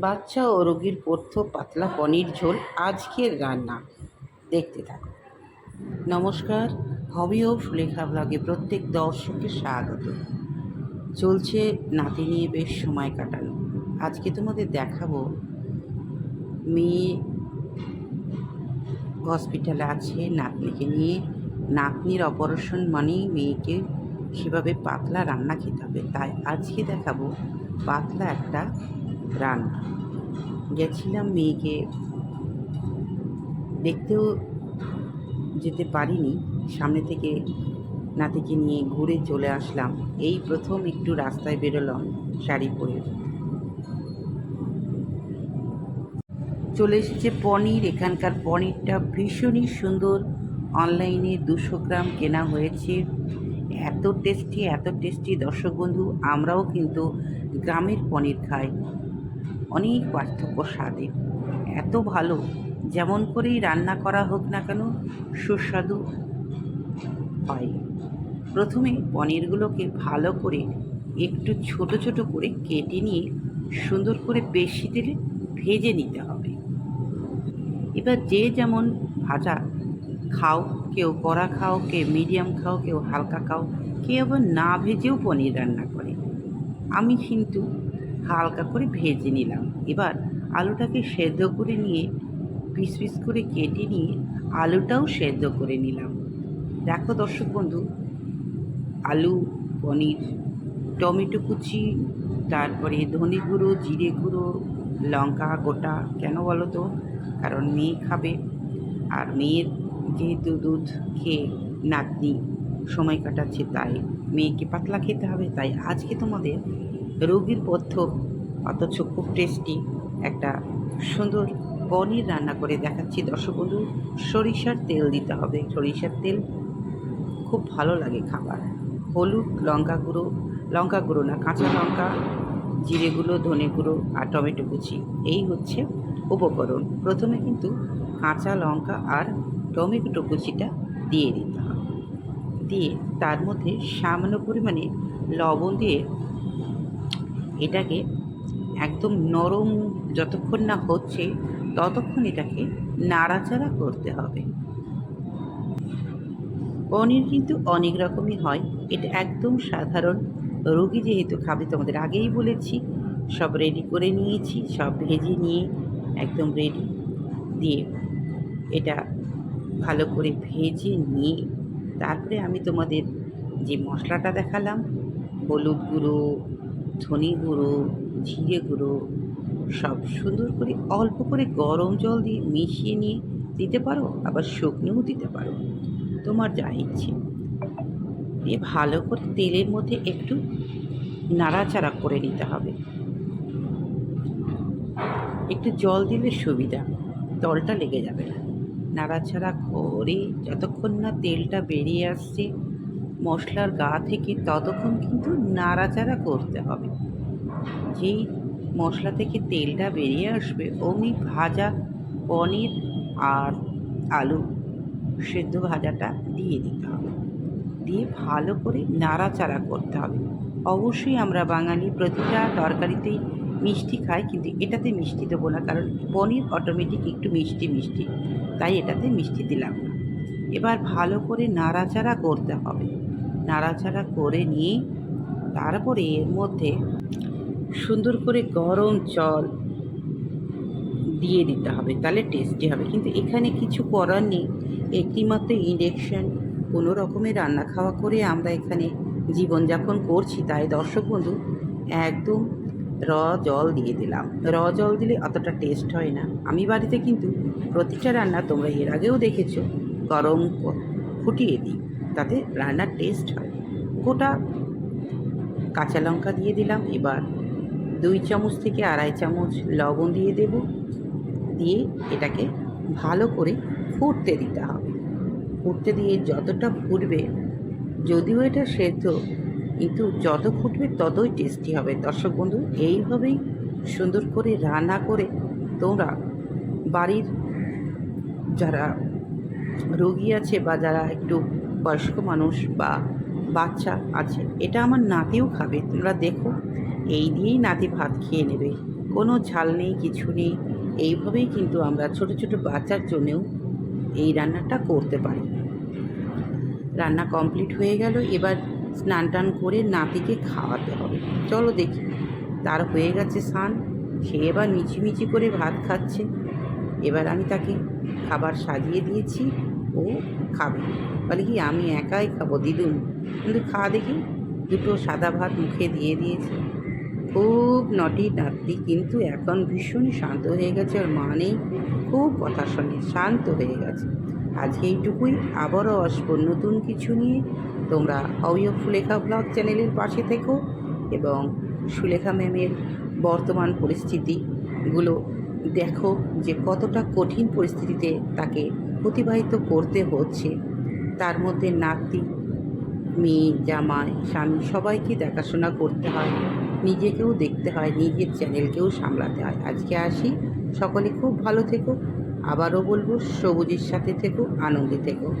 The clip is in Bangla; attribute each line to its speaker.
Speaker 1: বাচ্চা ও রোগীর পথ্য পাতলা পনির ঝোল, আজকের রান্না। দেখতে থাকো। নমস্কার, হবি ও সুলেখা ব্লগে প্রত্যেক দর্শককে স্বাগত। চলছে নাতি নিয়ে বেশ সময় কাটানো। আজকে তোমাদের দেখাবো, মেয়ে হসপিটালে আছে, নাতনিকে নিয়ে। নাতনির অপারেশন মানেই মেয়েকে সেভাবে পাতলা রান্না খেতে হবে। তাই আজকে দেখাবো পাতলা একটা রান্না গেছিলাম মেয়েকে দেখতেও যেতে পারিনি। সামনে থেকে নাতিকে নিয়ে ঘুরে চলে আসলাম। এই প্রথম একটু রাস্তায় বেরোলাম শাড়ি পরে। চলে এসেছে পনির। এখানকার পনিরটা ভীষণই সুন্দর। অনলাইনে দুশো গ্রাম কেনা হয়েছে। এত টেস্টি এত টেস্টি। দর্শক বন্ধু, আমরাও কিন্তু গ্রামের পনির খাই। অনেক পার্থক্য স্বাদে। এত ভালো, যেমন করেই রান্না করা হোক না কেন, সুস্বাদু হয়। প্রথমে পনিরগুলোকে ভালো করে একটু ছোট ছোট করে কেটে নিয়ে সুন্দর করে বেশি তেলে ভেজে নিতে হবে। এবার যে যেমন ভাজা, খাও, কেউ কড়া খাও, কেউ মিডিয়াম খাও, কেউ হালকা খাও, কেউ আবার না ভেজেও পনির রান্না করে। আমি কিন্তু হালকা করে ভেজে নিলাম। এবার আলুটাকে সেদ্ধ করে নিয়ে পিস পিস করে কেটে নিয়ে আলুটাও সেদ্ধ করে নিলাম। দেখো দর্শক বন্ধু, আলু, পনির, টমেটো কুচি, তারপরে ধনে গুঁড়ো, জিরে গুঁড়ো, লঙ্কা গোটা, কেন বলো তো? কারণ মেয়ে খাবে। আর মেয়ের যেহেতু দুধ খেয়ে নাতনি সময় কাটাচ্ছে, তাই মেয়েকে পাতলা খেতে হবে। তাই আজকে তোমাদের রোগীর পথ্য অথচ খুব টেস্টি একটা সুন্দর পনির রান্না করে দেখাচ্ছি। দর্শক বন্ধু, সরিষার তেল দিতে হবে। সরিষার তেল খুব ভালো লাগে খাবার। হলুদ, লঙ্কা গুঁড়ো লঙ্কা গুঁড়ো না, কাঁচা লঙ্কা, জিরে গুঁড়ো, ধনে গুঁড়ো আর টমেটো কুচি। এই হচ্ছে উপকরণ। প্রথমে কিন্তু কাঁচা লঙ্কা আর টমেটো কুচিটা দিয়ে দিতে হবে। দিয়ে তার মধ্যে সামান্য পরিমাণে লবণ দিয়ে এটাকে একদম নরম যতক্ষণ না হচ্ছে, ততক্ষণ এটাকে নাড়াচাড়া করতে হবে। পনির কিন্তু অনেক রকমই হয়। এটা একদম সাধারণ রোগী যেহেতু খাবে, তোমাদের আগেই বলেছি, সব রেডি করে নিয়েছি, সব ভেজে নিয়ে একদম রেডি দিয়ে এটা ভালো করে ভেজে নিয়ে তারপরে আমি তোমাদের যে মশলাটা দেখালাম, হলুদ গুঁড়ো ধনে গুঁড়ো, জিরে গুঁড়ো সব সুন্দর করে অল্প করে গরম জল দিয়ে মিশিয়ে নিয়ে দিতে পারো, আবার শুকনোও দিতে পারো। তোমার যা ইচ্ছে। দিয়ে ভালো করে তেলের মধ্যে একটু নাড়াচাড়া করে নিতে হবে। একটু জল দিলে সুবিধা, তলটা লেগে যাবে না। নাড়াচাড়া করে যতক্ষণ না তেলটা বেরিয়ে আসছে মশলার গা থেকে ততক্ষণ কিন্তু নাড়াচাড়া করতে হবে। যেই মশলা থেকে তেলটা বেরিয়ে আসবে, অমনি ভাজা পনির আর আলু সেদ্ধ ভাজাটা দিয়ে দিতে হবে। দিয়ে ভালো করে নাড়াচাড়া করতে হবে। অবশ্যই আমরা বাঙালি প্রতিটা তরকারিতেই মিষ্টি খাই, কিন্তু এটাতে মিষ্টি দেবো না, কারণ পনির অটোমেটিক একটু মিষ্টি মিষ্টি, তাই এটাতে মিষ্টি দিলাম না। এবার ভালো করে নাড়াচাড়া করতে হবে। নাড়াচাড়া করে নিয়ে তারপরে এর মধ্যে সুন্দর করে গরম জল দিয়ে দিতে হবে, তাহলে টেস্টি হবে। কিন্তু এখানে কিছু করার নেই। একটিমাত্র ইন্ডেকশন কোনো রকমের রান্না খাওয়া করে আমরা এখানে জীবনযাপন করছি। তাই দর্শক বন্ধু, একদম র জল দিয়ে দিলাম। র জল দিলে অতটা টেস্ট হয় না। আমি বাড়িতে কিন্তু প্রতিটা রান্না তোমরা এর আগেও দেখেছ, গরম ফুটিয়ে দিই। তাতে রান্নার টেস্ট হয়। গোটা কাঁচা লঙ্কা দিয়ে দিলাম, এবার দুই চামচ থেকে আড়াই চামচ লবণ দিয়ে দেব। দিয়ে এটাকে ভালো করে ফুটতে দিতে হবে। ফুটতে দিয়ে যতটা ফুটবে, যদিও এটা সেদ্ধ, কিন্তু যত ফুটবে ততই টেস্টি হবে। দর্শক বন্ধু, এইভাবেই সুন্দর করে রান্না করে তোমরা বাড়ির যারা রোগী আছে বা যারা একটু বয়স্ক মানুষ বা বাচ্চা আছে, এটা আমার নাতিও খাবে। তোমরা দেখো, এই দিয়েই নাতি ভাত খেয়ে নেবে। কোনো ঝাল নেই, কিছু নেই। এইভাবেই কিন্তু আমরা ছোট ছোট বাচ্চার জন্যেও এই রান্নাটা করতে পারি। রান্না কমপ্লিট হয়ে গেল, এবার স্নান টান করে নাতিকে খাওয়াতে হবে। চলো দেখি, তার হয়ে গেছে স্নান, সে এবার মিচিমিচি করে ভাত খাচ্ছে। এবার আমি তাকে খাবার সাজিয়ে দিয়েছি। ও খাবে। বলে কি, আমি একাই খাব দিদুন? কিন্তু খাওয়া দেখি, দুটো সাদা ভাত মুখে দিয়ে দিয়েছে। খুব নটি নাতি কিন্তু এখন ভীষণ শান্ত হয়ে গেছে আর মা নেই। খুব কথা শোনে, শান্ত হয়ে গেছে। আজকে এইটুকুই, আবারও আসব নতুন কিছু নিয়ে। তোমরা অবিয় ফুলেখা ব্লগ চ্যানেলের পাশে থেকো এবং সুলেখা ম্যামের বর্তমান পরিস্থিতিগুলো দেখো যে কতটা কঠিন পরিস্থিতিতে তাকে অতিবাহিত করতে হচ্ছে। তার মধ্যে নাতি, মেয়ে, জামাই, স্বামী সবাইকে দেখাশোনা করতে হয়। নিজেকেও দেখতে হয়, নিজের চ্যানেলকেও সামলাতে হয়। আজকে আসি। সকলে খুব ভালো থেকো। আবারও বলব, সবুজের সাথে থেকো, আনন্দে থেকো।